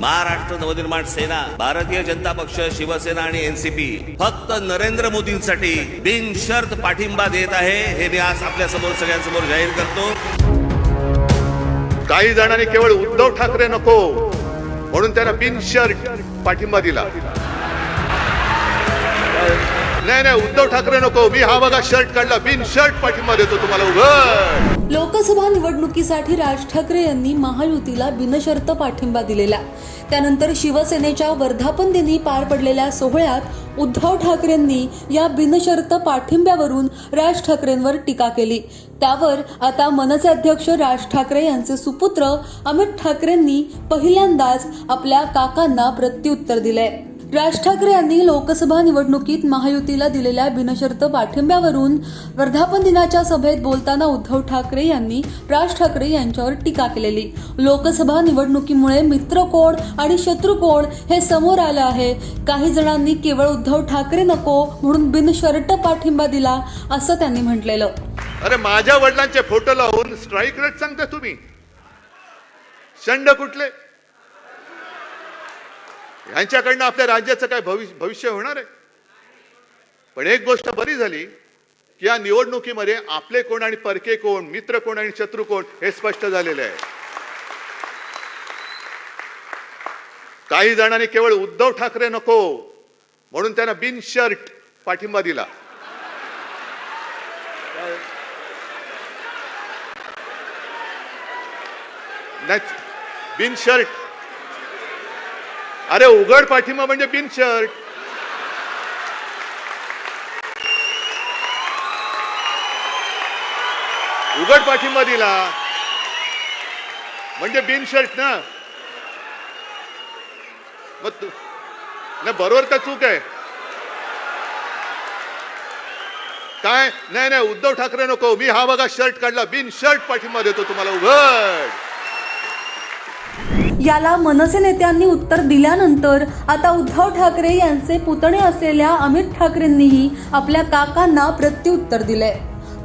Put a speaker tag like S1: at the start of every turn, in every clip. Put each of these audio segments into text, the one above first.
S1: महाराष्ट्र नवनिर्माण सेना भारतीय जनता पक्ष शिवसेना आणि एनसीपी फक्त नरेंद्र मोदींसाठी बिनशर्त पाठिंबा देत आहे हे मी आज आपल्यासमोर सगळ्यांसमोर जाहीर करतो.
S2: काही जणांनी केवळ उद्धव ठाकरे नको म्हणून त्यांना बिनशर्ट पाठिंबा दिला. नाही नाही उद्धव ठाकरे नको. मी हा बघा शर्ट काढला. बिन शर्ट पाठिंबा देतो तुम्हाला उघड.
S3: लोकसभा निवडणुकीसाठी राज ठाकरे यांनी महायुतीला बिनशर्त पाठिंबा दिलेला. त्यानंतर शिवसेनेच्या वर्धापन दिनी पार पडलेल्या सोहळ्यात उद्धव ठाकरेंनी या बिनशर्त पाठिंब्यावरून राज ठाकरेंवर टीका केली. त्यावर आता मनसे अध्यक्ष राज ठाकरे यांचे सुपुत्र अमित ठाकरेंनी पहिल्यांदाच आपल्या काकांना प्रत्युत्तर दिले राज ठाकरे यांनी लोकसभा निवडणुकीत महायुतीला दिलेल्या बिनशर्त पाठिंब्यावरून वर्धापन दिनाच्या सभेत बोलताना उद्धव ठाकरे यांनी राज ठाकरे यांच्यावर टीका केलेली. लोकसभा निवडणुकीमुळे मित्र कोण आणि शत्रू कोण हे समोर आलं आहे. काही जणांनी केवळ उद्धव ठाकरे नको म्हणून बिनशर्त पाठिंबा दिला असं त्यांनी म्हटलेलं.
S2: अरे माझ्या वडिलांचे फोटो लावून स्ट्राईक रेट सांगता तुम्ही? शंड कुठले? यांच्याकडनं आपल्या राज्याचं काय भविष्य भविष्य होणार आहे? पण एक गोष्ट बरी झाली की या निवडणुकीमध्ये आपले कोण आणि परके कोण मित्र कोण आणि शत्रू कोण हे स्पष्ट झालेले आहे. काही जणांनी केवळ उद्धव ठाकरे नको म्हणून त्यांना बिन शर्ट पाठिंबा दिला. नाही बिन शर्ट अरे उघड पाठिंबा म्हणजे बिन शर्ट. उघड पाठिंबा दिला. म्हणजे बिन शर्ट ना? मग तू नाही बरोबर का चूक आहे. काय? नाही नाही उद्धव ठाकरे नको. मी हा बघा शर्ट काढला. बिन शर्ट पाठिंबा देतो तुम्हाला. उघड.
S3: याला मनसे नेत्यांनी उत्तर दिल्यानंतर आता उद्धव ठाकरे यांचे पुतणे असलेल्या अमित ठाकरेंनीही आपल्या काकांना प्रत्युत्तर दिले.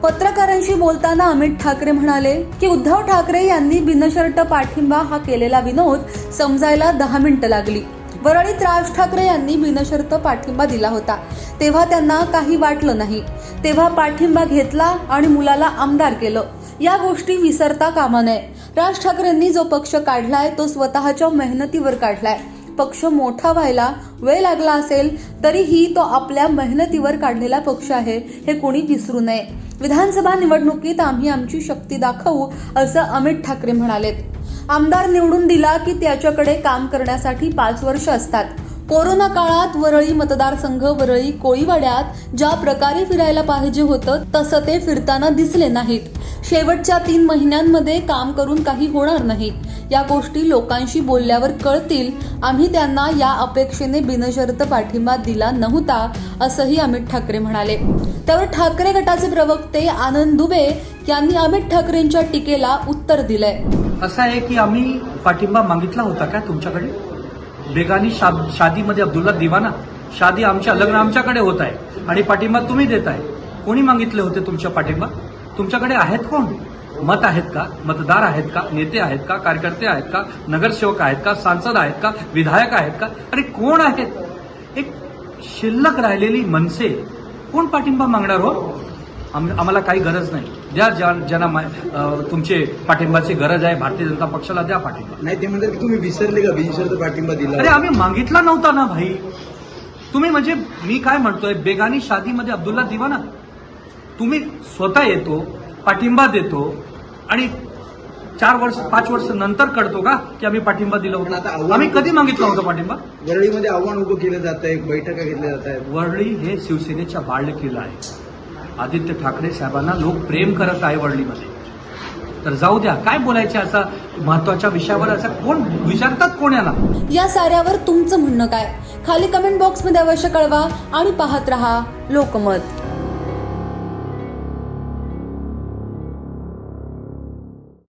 S3: पत्रकारांशी बोलताना अमित ठाकरे म्हणाले की उद्धव ठाकरे यांनी बिनशर्त पाठिंबा हा केलेला विनोद समजायला दहा मिनिटं लागली. वरळीत राज ठाकरे यांनी बिनशर्त पाठिंबा दिला होता. तेव्हा त्यांना काही वाटलं नाही. तेव्हा पाठिंबा घेतला आणि मुलाला आमदार केलं. या गोष्टी विसरता कामा नये. राज ठाकरेंनी जो पक्ष काढलाय तो स्वतःच्या मेहनतीवर काढलाय. पक्ष मोठा व्हायला वेळ लागला असेल तरीही तो आपल्या मेहनतीवर काढलेला पक्ष आहे हे कोणी विसरू नये. विधानसभा निवडणुकीत आम्ही आमची शक्ती दाखवू असं अमित ठाकरे म्हणालेत. आमदार निवडून दिला की त्याच्याकडे काम करण्यासाठी पाच वर्ष असतात. कोरोना काळात वरळी मतदारसंघ वरळी कोळीवाड्यात ज्या प्रकारे फिरायला पाहिजे होतं तसं ते फिरताना दिसले नाहीत. शेवटच्या तीन महिन्यांमध्ये काम करून काही होणार नाही. या गोष्टी लोकांशी बोलल्यावर कळतील. आम्ही त्यांना या अपेक्षेने बिनशर्त पाठिंबा दिला नव्हता असंही अमित ठाकरे म्हणाले. त्यावर ठाकरे गटाचे प्रवक्ते आनंद दुबे यांनी अमित ठाकरेंच्या टीकेला उत्तर दिलंय.
S4: असं आहे की आम्ही पाठिंबा मागितला होता का तुमच्याकडे? बेगानी शा शादीमध्ये अब्दुल्ला दिवाना. शादी आमच्या लग्न आमच्याकडे होत आहे. आणि पाठिंबा तुम्ही देत आहे कोणी मागितले होते तुमच्या पाठिंबा? तुमच्याकडे आहेत कोण? मत आहेत का? मतदार आहेत का? नेते आहेत का? कार्यकर्ते आहेत का? नगरसेवक आहेत का? सांसद आहेत का? विधायक आहेत का? अरे कोण आहेत? एक शिल्लक राहिलेली मनसे. कोण पाठिंबा मागणार हो? आम- आम्हाला काही गरज नाही. द्या ज्या- ज्यांना तुमचे पाठिंबाची गरज आहे भारतीय जनता पक्षाला द्या पाठिंबा.
S5: नाही ते म्हणतात की तुम्ही विसरले का? बिनशर्त पाठिंबा दिला.
S4: अरे आम्ही मागितला नव्हता ना भाई. तुम्ही म्हणजे मी काय म्हणतोय बेगानी शादीमध्ये अब्दुल्ला दिवाना. तुम्ही स्वतः येतो पाठिंबा देतो आणि चार वर्ष पाच वर्ष नंतर कळतो का की आम्ही पाठिंबा दिला होता? आम्ही कधी मागितला होता पाठिंबा?
S5: वरळीमध्ये आव्हान उभं केलं जात आहे बैठका घेतल्या जात आहेत
S4: वरळी हे शिवसेनेच्या बाळलेखीला आहे. आदित्य ठाकरे साहेबांना लोक प्रेम करत आहे वडलीमध्ये. तर जाऊ द्या काय बोलायचे असा महत्त्वाच्या विषयावर असं कोण विचारतात कोणाला
S3: या साऱ्यावर तुमचं म्हणणं काय? खाली कमेंट बॉक्समध्ये अवश्य कळवा आणि पाहत रहा लोकमत.